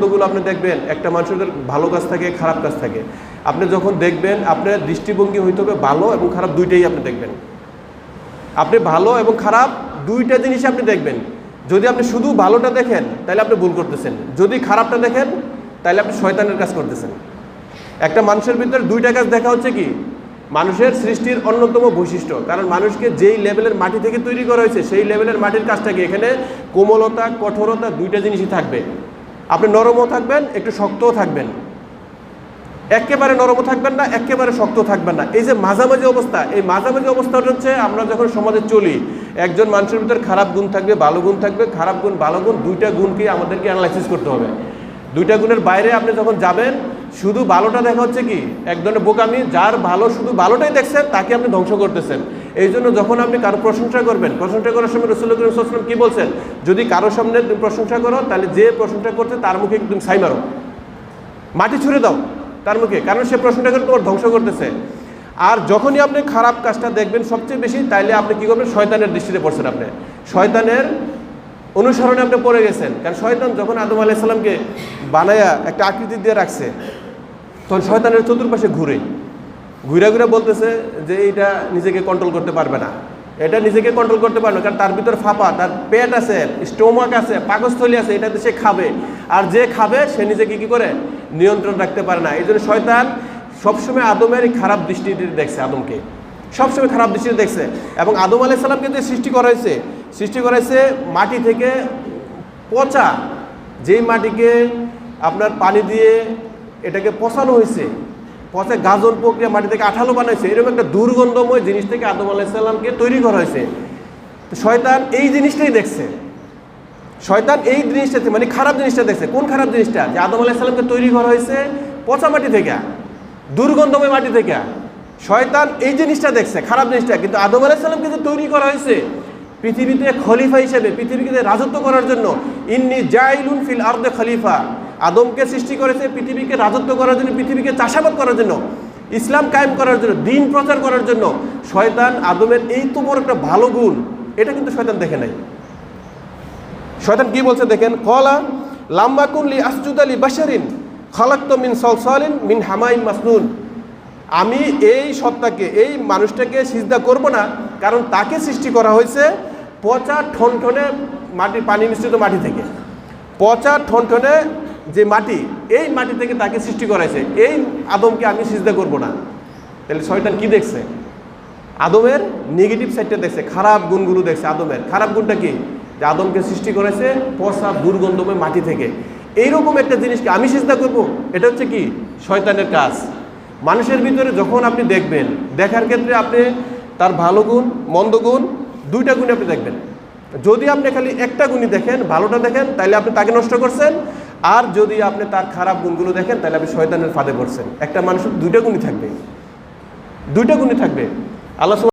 মন্দগুলো আপনি দেখবেন, একটা মানুষের ভালো কাজ থাকে, খারাপ কাজ থাকে। আপনি যখন দেখবেন, আপনার দৃষ্টিভঙ্গি হইতে হবে ভালো এবং খারাপ দুইটাই আপনি দেখবেন। আপনি ভালো এবং খারাপ দুইটা জিনিস আপনি দেখবেন। যদি আপনি শুধু ভালোটা দেখেন, তাহলে আপনি ভুল করতেছেন। যদি খারাপটা দেখেন, তাহলে আপনি শয়তানের কাজ করতেছেন। একটা মানুষের ভিতরে দুইটা কাজ দেখা হচ্ছে কি? মানুষের সৃষ্টির অন্যতম বৈশিষ্ট্য। কারণ মানুষকে যেই লেভেলের মাটি থেকে তৈরি করা হয়েছে, সেই লেভেলের মাটির কাজটা কি? এখানে কোমলতা, কঠোরতা দুইটা জিনিসই থাকবে। আপনি নরমও থাকবেন, একটু শক্তও থাকবেন। একেবারে নরমও থাকবেন না, একেবারে শক্ত থাকবেন না। এই যে মাঝামাঝি অবস্থা, এই মাঝামাঝি অবস্থাটা হচ্ছে আমরা যখন সমাজে চলি, একজন মানুষের ভিতরে খারাপ গুণ থাকবে, ভালো গুণ থাকবে, খারাপ গুণ, ভালো গুণ, দুইটা গুণকে আমাদেরকে অ্যানালাইসিস করতে হবে। দুইটা গুণের বাইরে আপনি যখন যাবেন, শুধু ভালোটা দেখা হচ্ছে কি, এক ধরনের বোকামি, যার ভালো শুধু ভালোটাই দেখছেন, তাকে আপনি ধ্বংস করতেছেন। এই জন্য যখন আপনি কারও প্রশংসা করবেন, প্রশংসা করার সময় রসুল করিম সাল্লাম কি বলছেন? যদি কারও সামনে তুমি প্রশংসা করো, তাহলে যে প্রশংসা করছে তার মুখে তুমি সাই মারো। মাটি ছুঁড়ে দাও তার মুখে, কারণ সে প্রশ্নটা করে তোমার ধ্বংস করতেছে। আর যখনই আপনি খারাপ কাজটা দেখবেন সবচেয়ে বেশি, তাইলে আপনি কি করবেন? শয়তানের দৃষ্টিতে পড়ছেন আপনি। শয়তানের অনুসরণে আপনি পড়ে গেছেন। কারণ শয়তান যখন আদম আলাইসাল্লামকে বানায়া একটা আকৃতি দিয়ে রাখছে, তখন শয়তানের চতুর্পাশে ঘুরে। ঘুরে ঘুরে বলতেছে যে এইটা নিজেকে কন্ট্রোল করতে পারবে না। এটা নিজেকে কন্ট্রোল করতে পারবে কারণ তার ভিতর ফাঁপা, তার পেট আছে স্টোমাক আছে, পাকস্থলী আছে এটাতে সে খাবে। আর যে খাবে, সে নিজেকে কি করে? নিয়ন্ত্রণ রাখতে পারে না। এই জন্য শয়তান সবসময় আদমের খারাপ দৃষ্টিতে দেখছে, আদমকে। সবসময় খারাপ দৃষ্টিতে দেখছে। এবং আদম আলাইসাল্লামকে যে সৃষ্টি করা হয়েছে সৃষ্টি করা হয়েছে মাটি থেকে পচা। যেই মাটিকে আপনার পানি দিয়ে এটাকে পচানো হয়েছে পচা গাজন প্রক্রিয়া মাটি থেকে আঠালো বানাইছে, এরকম একটা দুর্গন্ধময় জিনিস থেকে আদম আলাইসাল্লামকে তৈরি করা হয়েছে। তো শয়তান এই জিনিসটাই দেখছে। শয়তান এই জিনিসটা মানে খারাপ জিনিসটা দেখছে। কোন খারাপ জিনিসটা? যে আদম আলাইসাল্লামকে তৈরি করা হয়েছে পচা মাটি থেকে, দুর্গন্ধময় মাটি থেকে। শয়তান এই জিনিসটা দেখছে, খারাপ জিনিসটা। কিন্তু আদম আলাইসাল্লামকে যে তৈরি করা হয়েছে, পৃথিবীতে খলিফা হিসেবে, পৃথিবীকে রাজত্ব করার জন্য, ইন্নি জাইলুন ফিল আর্দে খলিফা। আদমকে সৃষ্টি করেছে পৃথিবীকে রাজত্ব করার জন্য, পৃথিবীকে চাষাবাদ করার জন্য, ইসলাম কায়েম করার জন্য, দিন প্রচার করার জন্য, শয়তান আদমের এই তো বড় একটা ভালো গুণ, এটা কিন্তু শয়তান দেখে নাই। শয়তান কি বলছে দেখেন? কলা লাম্বা কুনলি আসজুদ আলী বাসারিন খালাক্ত মিন সলসলিন মিন হামাইম মাসনুন। আমি এই সত্তাকে, এই মানুষটাকে সিজদা করব না, কারণ তাকে সৃষ্টি করা হয়েছে পচা ঠনঠনে মাটি, পানি মিশ্রিত মাটি থেকে। পচা ঠনঠনে যে মাটি, এই মাটি থেকে তাকে সৃষ্টি করাইছে, এই আদমকে আমি সিজদা করব না। তাহলে শয়তান কি দেখছে? আদমের নেগেটিভ সাইডটা দেখছে, খারাপ গুণগুলো দেখছে আদমের। খারাপ গুণটা কি? যে আদমকে সৃষ্টি করেছে পচা দুর্গন্ধময় মাটি থেকে। এইরকম একটা জিনিসকে আমি চিন্তা করব? এটা হচ্ছে কি? শয়তানের কাজ। মানুষের ভিতরে যখন আপনি দেখবেন, দেখার ক্ষেত্রে আপনি তার ভালো গুণ, মন্দ গুণ, দুইটা গুণ আপনি দেখবেন। যদি আপনি খালি একটা গুণই দেখেন, ভালোটা দেখেন, তাহলে আপনি তাকে নষ্ট করছেন। আর যদি আপনি তার খারাপ গুণগুলো দেখেন, তাহলে আপনি শয়তানের ফাঁদে পড়ছেন। একটা মানুষের দুইটা গুণই থাকবে। দুইটা গুণই থাকবে। আল্লাহ